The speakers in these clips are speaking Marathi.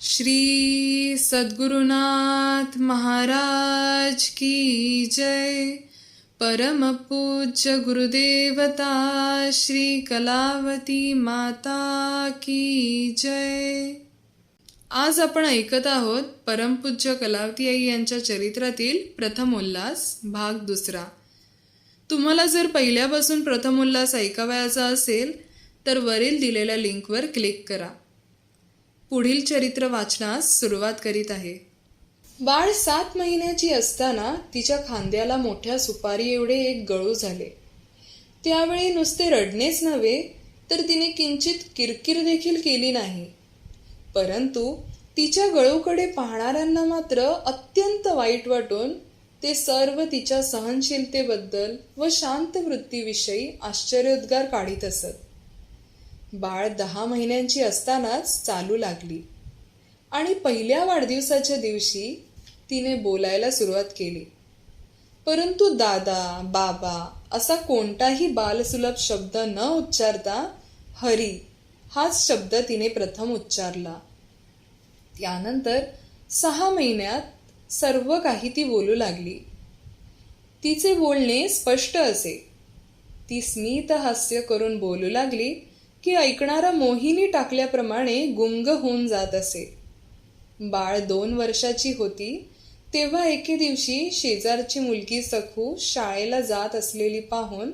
श्री सद्गुरुनाथ महाराज की जय। परमपूज्य गुरुदेवता श्री कलावती माता की जय। आज आपण ऐकत आहोत परमपूज्य कलावती आई यांच्या चरित्रातील प्रथम उल्हास भाग दुसरा. तुम्हाला जर पहिल्यापासून प्रथम उल्हास ऐकावयाचा असेल तर वरील दिलेल्या लिंकवर क्लिक करा. पुढील चरित्र वाचनास सुरुवात करीत आहे. बाळ सात महिन्याची असताना तिच्या खांद्याला मोठ्या सुपारी एवढे एक गळू झाले. त्यावेळी नुसते रडणेच नव्हे तर तिने किंचित किरकिर देखील केली नाही. परंतु तिच्या गळूकडे पाहणाऱ्यांना मात्र अत्यंत वाईट वाटून ते सर्व तिच्या सहनशीलतेबद्दल व शांत वृत्तीविषयी आश्चर्योद्गार काढीत असत. बाळ दहा महिन्यांची असतानाच चालू लागली. आणि पहिल्या वाढदिवसाच्या दिवशी तिने बोलायला सुरुवात केली. परंतु दादा बाबा असा कोणताही बालसुलभ शब्द न उच्चारता हरी हाच शब्द तिने प्रथम उच्चारला. त्यानंतर सहा महिन्यात सर्व काही ती बोलू लागली. तिचे बोलणे स्पष्ट असे. ती स्मित हास्य करून बोलू लागली की ऐकणारा मोहिनी टाकल्याप्रमाणे गुंग होऊन जात असे. बाळ दोन वर्षाची होती तेव्हा एके दिवशी शेजारची मुलगी सखू शाळेला जात असलेली पाहून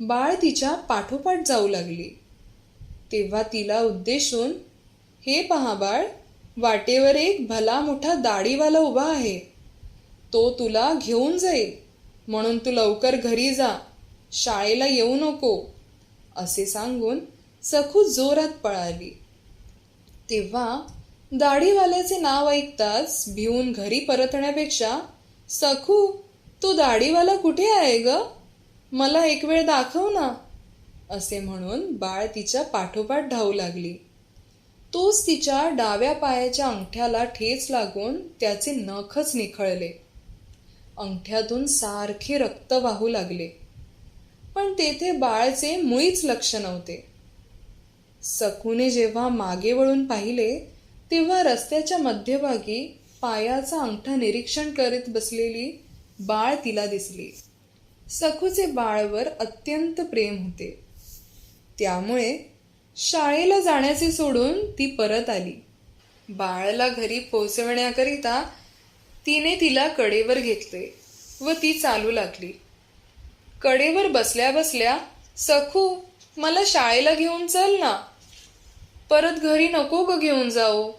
बाळ तिच्या पाठोपाठ जाऊ लागली. तेव्हा तिला उद्देशून हे पहा बाळ वाटेवर एक भला मोठा दाढीवाला उभा आहे. तो तुला घेऊन जाईल म्हणून तू लवकर घरी जा शाळेला येऊ नको असे सांगून सखू जोरात पळाली. तेव्हा दाढीवाल्याचे नाव ऐकताच भिवून घरी परतण्यापेक्षा सखू तू दाढीवाला कुठे आहे ग? मला एक वेळ दाखव ना असे म्हणून बाळ तिच्या पाठोपाठ धावू लागली. तोच तिच्या डाव्या पायाच्या अंगठ्याला ठेच लागून त्याचे नखच निखळले. अंगठ्यातून सारखे रक्त वाहू लागले. पण तेथे बाळचे मुळीच लक्ष नव्हते. सखूने जेव्हा मागे वळून पाहिले तेव्हा रस्त्याच्या मध्यभागी पायाचा अंगठा निरीक्षण करीत बसलेली बाळ तिला दिसली. सखूचे बाळवर अत्यंत प्रेम होते. त्यामुळे शाळेला जाण्याचे सोडून ती परत आली. बाळाला घरी पोचवण्याकरिता तिने तिला कडेवर घेतले व ती चालू लागली. कडेवर बसल्या बसल्या सखू मला शाळेला घेऊन चल ना. परत घरी नको ग घेऊन जाऊ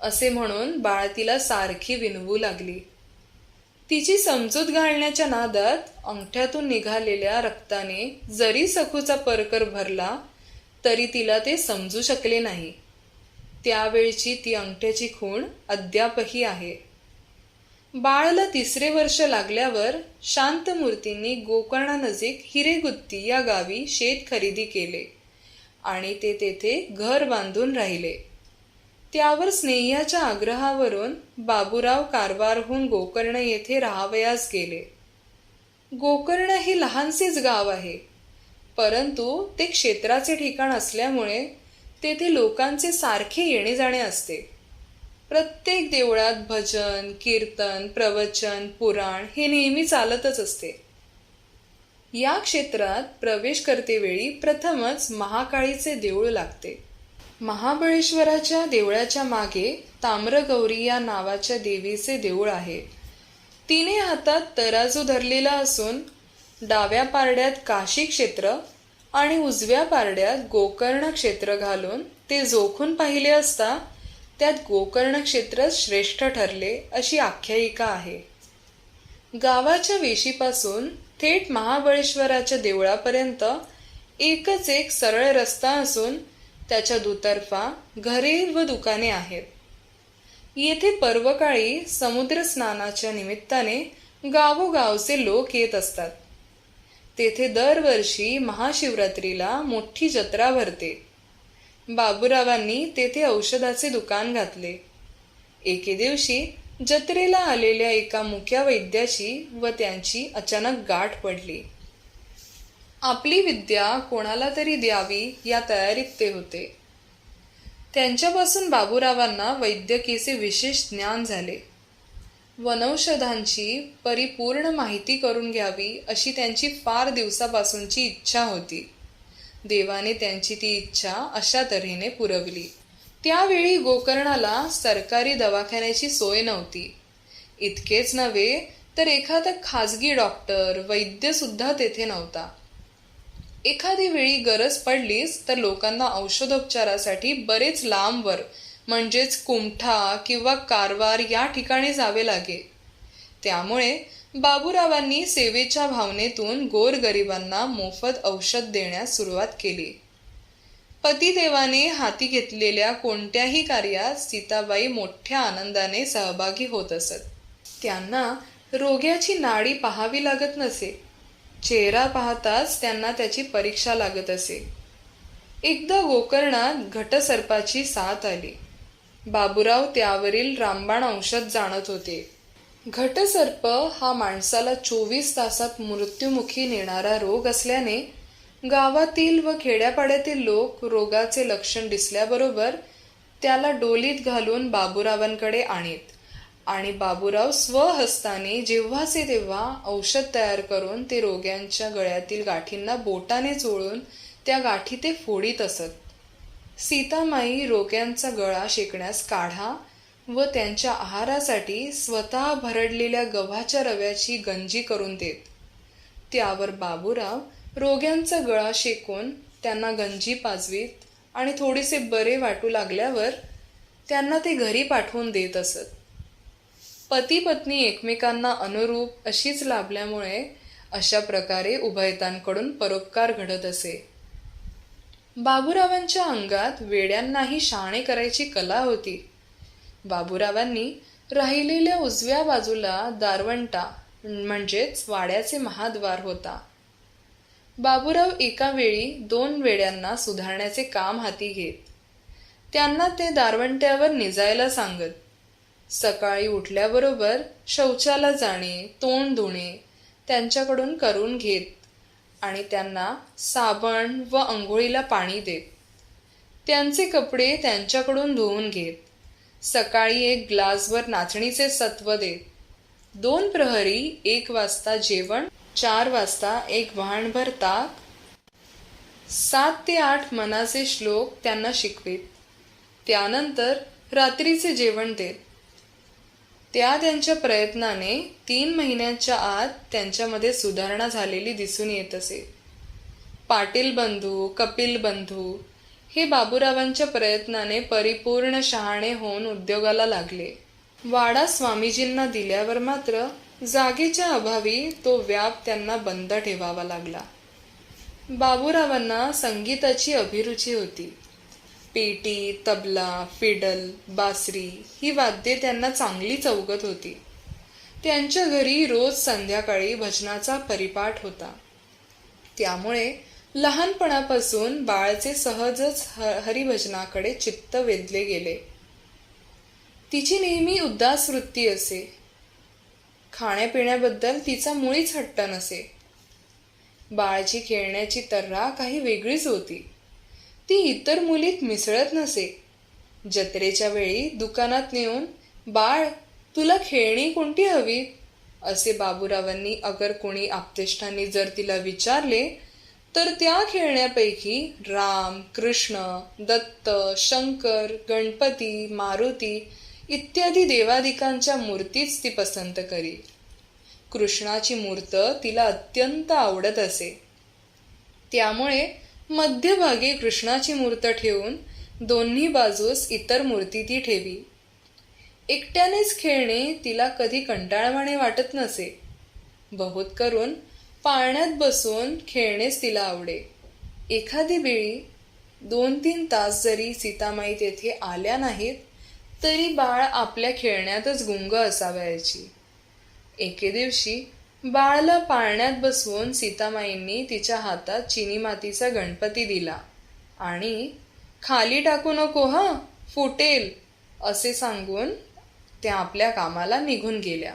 असे म्हणून बाळ तिला सारखी विनवू लागली. तिची समजूत घालण्याच्या नादात अंगठ्यातून निघालेल्या रक्ताने जरी सखूचा परकर भरला तरी तिला ते समजू शकले नाही. त्यावेळची ती अंगठ्याची खूण अद्यापही आहे. बाळाला तिसरे वर्ष लागल्यावर शांतमूर्तींनी गोकर्णानजीक हिरेगुत्ती या गावी शेत खरेदी केले. आणि ते तेथे घर बांधून राहिले. त्यावर स्नेह्याच्या आग्रहावरून बाबूराव कारवारहून गोकर्ण येथे राहावयास गेले. गोकर्ण हे लहानसेच गाव आहे. परंतु ते क्षेत्राचे ठिकाण असल्यामुळे तेथे लोकांचे सारखे येणे जाणे असते. प्रत्येक देवळात भजन कीर्तन प्रवचन पुराण हे नेहमी चालतच असते. या क्षेत्रात प्रवेश करतेवेळी प्रथमच महाकाळीचे देऊळ लागते. महाबळेश्वराच्या देवळाच्या मागे ताम्रगौरी या नावाच्या देवीचे देऊळ आहे. तिने हातात तराजू धरलेला असून डाव्या पारड्यात काशी क्षेत्र आणि उजव्या पारड्यात गोकर्ण क्षेत्र घालून ते जोखून पाहिले असता त्यात गोकर्ण क्षेत्र श्रेष्ठ ठरले अशी आख्यायिका आहे. गावाच्या वेशीपासून थेट महाबळेश्वराच्या देवळापर्यंत एकच एक सरळ रस्ता असून त्याच्या दुतर्फा घरे व दुकाने आहेत. येथे पर्वकाळी समुद्र स्नानाच्या निमित्ताने गावोगावचे लोक येत असतात. तेथे दरवर्षी महाशिवरात्रीला मोठी जत्रा भरते. बाबूरावांनी तेथे औषधाचे दुकान घातले. एके दिवशी जत्रेला आलेल्या एका मुक्या वैद्याची व त्यांची अचानक गाठ पडली. आपली विद्या कोणाला तरी द्यावी या तयारीत ते होते. त्यांच्यापासून बाबूरावांना वैद्यकीचे विशेष ज्ञान झाले. वनौषधांची परिपूर्ण माहिती करून घ्यावी अशी त्यांची फार दिवसापासूनची इच्छा होती. देवाने त्यांची ती इच्छा अशा तऱ्हेने पुरवली. त्यावेळी गोकर्णाला सरकारी दवाखान्याची सोय नव्हती. इतकेच नव्हे तर एखादा खाजगी डॉक्टर वैद्य सुद्धा तेथे नव्हता. एखादी वेळी गरज पडलीच तर लोकांना औषधोपचारासाठी बरेच लांबवर म्हणजेच कुमठा किंवा कारवार या ठिकाणी जावे लागे. त्यामुळे बाबूरावांनी सेवेच्या भावनेतून गोरगरिबांना मोफत औषध देण्यास सुरुवात केली. पतिदेवाने हाती घेतलेल्या कोणत्याही कार्यात सीताबाई मोठ्या आनंदाने सहभागी होत असत. त्यांना रोग्याची नाडी पाहावी लागत नसे. चेहरा पाहताच त्यांना त्याची परीक्षा लागत असे. एकदा गोकर्णात घटसर्पाची साथ आली. बाबूराव त्यावरील रामबाण औषध जाणत होते. घटसर्प हा माणसाला चोवीस तासात मृत्युमुखी नेणारा रोग असल्याने गावातील व खेड्यापाड्यातील लोक रोगाचे लक्षण दिसल्याबरोबर त्याला डोलीत घालून बाबूरावांकडे आणीत. आणि बाबूराव स्वहस्ताने जेव्हाचे तेव्हा औषध तयार करून ते रोग्यांच्या गळ्यातील गाठींना बोटाने चोळून त्या गाठी ते फोडीत असत. सीतामाई रोग्यांचा गळा शेकण्यास काढा व त्यांच्या आहारासाठी स्वतः भरडलेल्या गव्हाच्या रव्याची गंजी करून देत. त्यावर बाबूराव रोग्यांचा गळा शेकून त्यांना गंजी पाजवीत आणि थोडेसे बरे वाटू लागल्यावर त्यांना ते घरी पाठवून देत असत. पती पत्नी एकमेकांना अनुरूप अशीच लाभल्यामुळे अशा प्रकारे उभयतांकडून परोपकार घडत असे. बाबूरावांच्या अंगात वेड्यांनाही शाणे करायची कला होती. बाबूरावांनी राहिलेल्या उजव्या बाजूला दारवंटा म्हणजेच वाड्याचे महाद्वार होता. बाबूराव एका वेळी दोन वेड्यांना सुधारण्याचे काम हाती घेत. त्यांना ते दारवंट्यावर निजायला सांगत. सकाळी उठल्याबरोबर शौचाला जाणे तोंड धुणे त्यांच्याकडून करून घेत आणि त्यांना साबण व अंघोळीला पाणी देत. त्यांचे कपडे त्यांच्याकडून धुवून घेत. सकाळी एक ग्लासभर नाचणीचे सत्व देत. दोन प्रहरी एक वाजता जेवण चार वाजता एक वाहणभर ताक सात ते आठ मनाचे श्लोक त्यांना शिकवीत. त्यानंतर रात्रीचे जेवण देत. त्या त्यांच्या प्रयत्नाने तीन महिन्यांच्या आत त्यांच्यामध्ये सुधारणा झालेली दिसून येत असे. पाटील बंधू कपिल बंधू हे बाबूरावांच्या प्रयत्नाने परिपूर्ण शहाणे होऊन उद्योगाला लागले. वाडा स्वामीजींना दिल्यावर मात्र जागेच्या अभावी तो व्याप त्यांना बंद ठेवावा लागला. बाबूरावांना संगीताची अभिरुची होती. पेटी तबला फिडल बासरी ही वाद्ये त्यांना चांगली चौगत होती. त्यांच्या घरी रोज संध्याकाळी भजनाचा परिपाठ होता. त्यामुळे लहानपणापासून बाळचे सहजच हरिभजनाकडे चित्त वेधले गेले. तिची नेहमी उदास वृत्ती असे. खाण्यापिण्याबद्दल तिचा मुळीच हट्ट नसे. बाळची खेळण्याची तर्रा काही वेगळीच होती. ती इतर मुलीत मिसळत नसे. जत्रेच्या वेळी दुकानात नेऊन बाळ तुला खेळणी कोणती हवी असे बाबूरावांनी अगर कोणी आपतेष्टांनी जर तिला विचारले तर त्या खेळण्यापैकी राम कृष्ण दत्त शंकर गणपती मारुती इत्यादी देवादिकांच्या मूर्तीच ती पसंत करी कृष्णाची मूर्त तिला अत्यंत आवडत असे. त्यामुळे मध्यभागी कृष्णाची मूर्त ठेवून दोन्ही बाजूस इतर मूर्ती ती ठेवी. एकट्यानेच खेळणे तिला कधी कंटाळवाणे वाटत नसे. बहुत करून पाळण्यात बसून खेळणेच तिला आवडे. एखादी वेळी दोन तीन तास जरी सीतामाई तेथे आल्या नाहीत तरी बाळ आपल्या खेळण्यातच गुंग असावयाची एके दिवशी बाळाला पाळण्यात बसवून सीतामाईंनी तिच्या हातात चिनी मातीचा गणपती दिला आणि खाली टाकू नको हा फुटेल असे सांगून त्या आपल्या कामाला निघून गेल्या.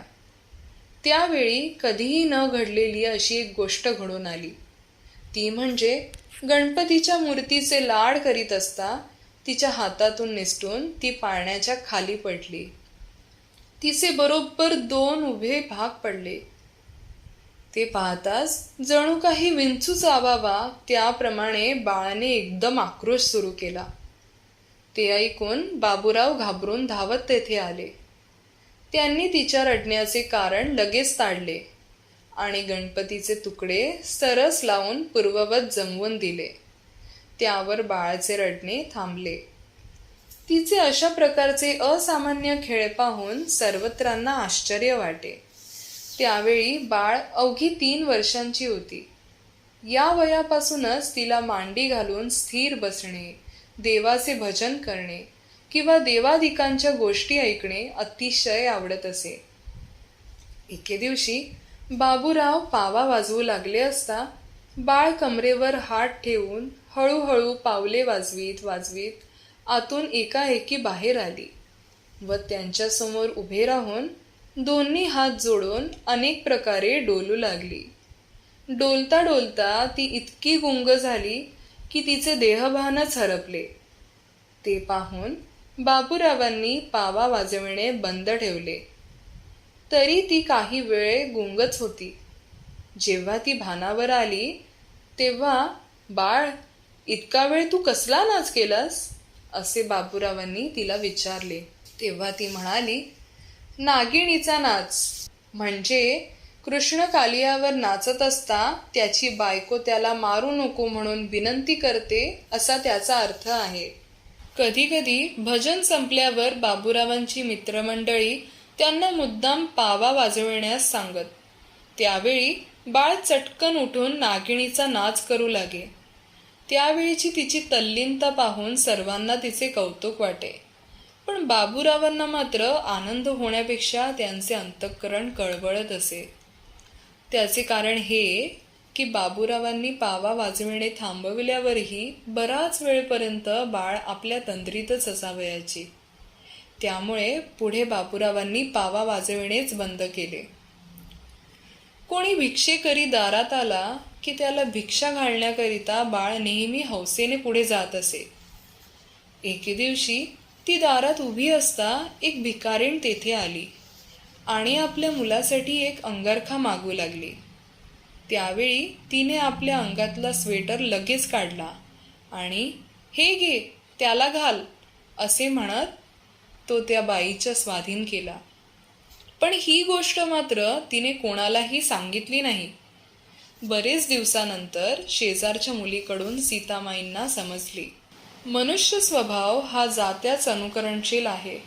त्यावेळी कधीही न घडलेली अशी एक गोष्ट घडून आली. ती म्हणजे गणपतीच्या मूर्तीचे लाड करीत असता तिच्या हातातून निसटून ती पाळण्याच्या खाली पडली. तिचे बरोबर दोन उभे भाग पडले. ते पाहताच जणू काही विंचू चावावा त्याप्रमाणे बाळाने एकदम आक्रोश सुरू केला. ते ऐकून बाबूराव घाबरून धावत तेथे आले. त्यांनी तिच्या रडण्याचे कारण लगेच ताडले आणि गणपतीचे तुकडे सरस लावून पूर्ववत जमवून दिले. त्यावर बाळाचे रडणे थांबले. तिचे अशा प्रकारचे असामान्य खेळ पाहून सर्वत्रांना आश्चर्य वाटे. त्यावेळी बाळ अवघी तीन वर्षांची होती. या वयापासूनच तिला मांडी घालून स्थिर बसणे देवाचे भजन करणे किंवा देवादिकांच्या गोष्टी ऐकणे अतिशय आवडत असे. एके दिवशी बाबूराव पावा वाजवू लागले असता बाळ कमरेवर हात ठेवून हळूहळू पावले वाजवीत वाजवीत आतून एकाएकी बाहेर आली व त्यांच्यासमोर उभे राहून दोन्ही हात जोडून अनेक प्रकारे डोलू लागली. डोलता डोलता ती इतकी गुंग झाली की तिचे देहभानच हरपले. ते पाहून बाबूरावांनी पावा वाजविणे बंद ठेवले. तरी ती काही वेळ गुंगच होती. जेव्हा ती भानावर आली तेव्हा बाळ इतका वेळ तू कसला नाच केलास? असे बाबूरावांनी तिला विचारले. तेव्हा ती म्हणाली नागिणीचा नाच. म्हणजे कृष्ण कालियावर नाचत असता त्याची बायको त्याला मारू नको म्हणून विनंती करते असा त्याचा अर्थ आहे. कधी कधी भजन संपल्यावर बाबूरावांची मित्रमंडळी त्यांना मुद्दाम पावा वाजविण्यास सांगत. त्यावेळी बाळ चटकन उठून नागिणीचा नाच करू लागे. त्यावेळीची तिची तल्लीनता पाहून सर्वांना तिचे कौतुक वाटे. पण बाबूरावांना मात्र आनंद होण्यापेक्षा त्यांचे अंतःकरण कळवळत असे. त्याचे कारण हे की बाबूरावांनी पावा वाजविणे थांबविल्यावरही बराच वेळपर्यंत बाळ आपल्या तंद्रीतच असावयाची त्यामुळे पुढे बाबूरावांनी पावा वाजविणेच बंद केले. कोणी भिक्षेकरी दारात आला की त्याला भिक्षा घालण्याकरिता बाळ नेहमी हौसेने पुढे जात असे. एके दिवशी ती दारात उभी असता एक भिकारीण तेथे आली आणि आपल्या मुलासाठी एक अंगरखा मागू लागली. त्यावेळी तिने आपल्या अंगातला स्वेटर लगेच काढला आणि हे घे त्याला घाल असे म्हणत तो त्या बाईच्या स्वाधीन केला. पण ही गोष्ट मात्र तिने कोणालाही सांगितली नाही. बरेच दिवसानंतर शेजारच्या मुलीकडून सीतामाईंना समजली. मनुष्य स्वभाव हा जात्याच अनुकरणशील आहे.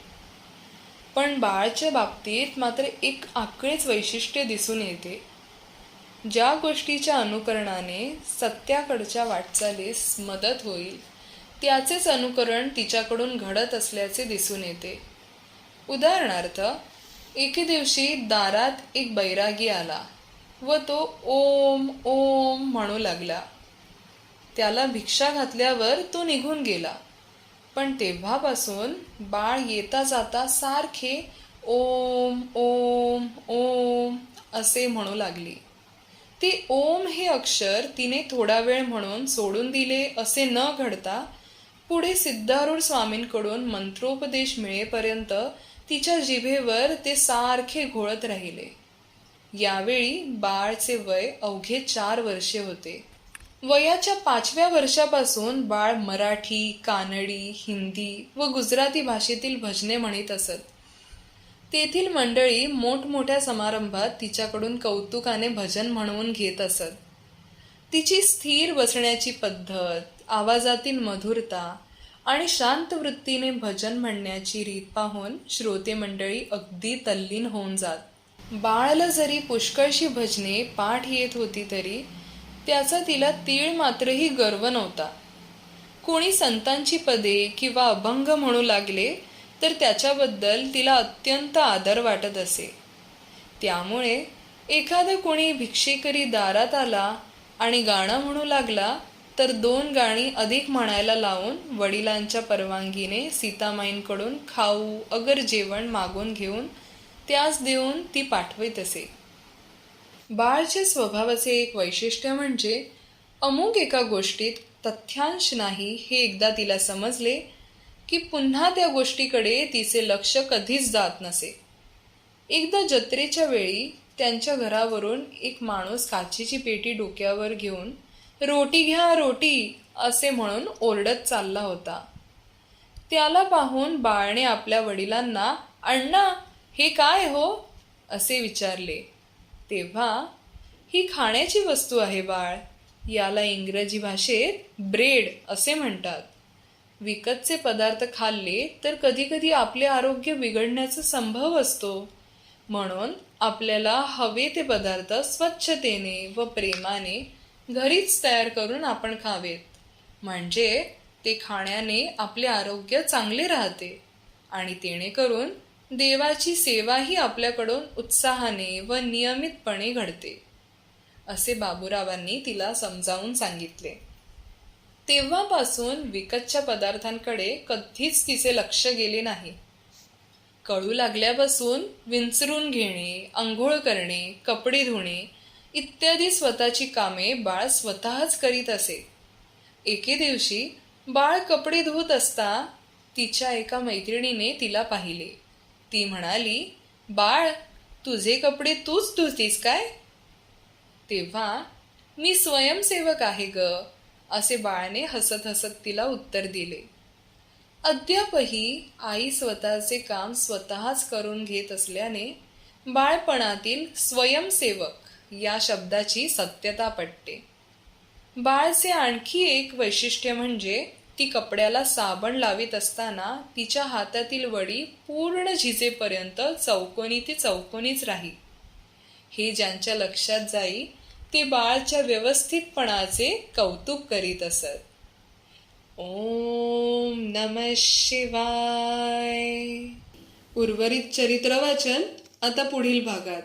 पण बाळच्या बाबतीत मात्र एक आकळेच वैशिष्ट्य दिसून येते. ज्या गोष्टीच्या अनुकरणाने सत्याकडच्या वाटचालीस मदत होईल त्याचेच अनुकरण तिच्याकडून घडत असल्याचे दिसून येते. उदाहरणार्थ एके दिवशी दारात एक बैरागी आला. व तो ओम ओम म्हणू लागला. त्याला भिक्षा घातल्यावर तो निघून गेला. पण तेव्हापासून बाळ येता जाता सारखे ओम ओम ओम असे म्हणू लागली. ते ओम हे अक्षर तिने थोडा वेळ म्हणून सोडून दिले असे न घडता पुढे सिद्धारूढ स्वामींकडून मंत्रोपदेश मिळेपर्यंत तिच्या जिभेवर ते सारखे घोळत राहिले. यावेळी बाळचे वय अवघे चार वर्षे होते. वयाच्या पाचव्या वर्षापासून बाळ मराठी कानडी हिंदी व गुजराती भाषेतील भजने म्हणत असत. तेथील मंडळी मोठमोठ्या समारंभात तिच्याकडून कौतुकाने भजन म्हणवून घेत असत. तिची स्थिर बसण्याची पद्धत आवाजातील मधुरता आणि शांत वृत्तीने भजन म्हणण्याची रीत पाहून श्रोते मंडळी अगदी तल्लीन होऊन जात. बाळाला जरी पुष्कळशी भजने पाठ येत होती तरी त्याचा तिला तीळ मात्रही गर्व नव्हता. कोणी संतांची पदे किंवा अभंग म्हणू लागले तर त्याच्याबद्दल तिला अत्यंत आदर वाटत असे. त्यामुळे एखादा कोणी भिक्षेकरी दारात आला आणि गाणं म्हणू लागला तर दोन गाणी अधिक म्हणायला लावून वडिलांच्या परवानगीने सीतामाईंकडून खाऊ अगर जेवण मागून घेऊन त्यास देऊन ती पाठवित असे. बाळच्या स्वभावाचे एक वैशिष्ट्य म्हणजे अमुक एका गोष्टीत तथ्यांश नाही हे एकदा तिला समजले की पुन्हा त्या गोष्टीकडे तिचे लक्ष कधीच जात नसे. एकदा जत्रेच्या वेळी त्यांच्या घरावरून एक माणूस काचेची पेटी डोक्यावर घेऊन रोटी घ्या रोटी असे म्हणून ओरडत चालला होता. त्याला पाहून बाळने आपल्या वडिलांना अण्णा हे काय हो? असे विचारले. तेव्हा ही खाण्याची वस्तू आहे बाळ. याला इंग्रजी भाषेत ब्रेड असे म्हणतात. विकतचे पदार्थ खाल्ले तर कधीकधी आपले आरोग्य बिघडण्याचा संभव असतो. म्हणून आपल्याला हवे ते पदार्थ स्वच्छतेने व प्रेमाने घरीच तयार करून आपण खावेत. म्हणजे ते खाण्याने आपले आरोग्य चांगले राहते आणि तेणेकरून देवाची सेवाही आपल्याकडून उत्साहाने व नियमितपणे घडते असे बाबूरावांनी तिला समजावून सांगितले. तेव्हापासून विकतच्या पदार्थांकडे कधीच तिचे लक्ष गेले नाही. कळू लागल्यापासून विंचरून घेणे आंघोळ करणे कपडे धुणे इत्यादी स्वतःची कामे बाळ स्वतःच करीत असे. एके दिवशी बाळ कपडे धुत असता तिच्या एका मैत्रिणीने तिला पाहिले. ती म्हणाली बाळ तुझे कपडे तूच धुतीस काय? तेव्हा मी स्वयंसेवक आहे ग असे बाळने हसत हसत तिला उत्तर दिले. अद्यापही आई स्वतःचे काम स्वतःच करून घेत असल्याने बाळपणातील स्वयंसेवक या शब्दाची सत्यता पटते. बाळचे आणखी एक वैशिष्ट्य म्हणजे ती कपड्याला साबण लावित असताना तिच्या हातातील वडी पूर्ण झिजेपर्यंत चौकोनी ती चौकोनीच राही हे ज्यांच्या लक्षात जाई ते बाळच्या व्यवस्थितपणाचे कौतुक करीत असत. ओम नम शिवाय. उर्वरित चरित्र वाचन आता पुढील भागात.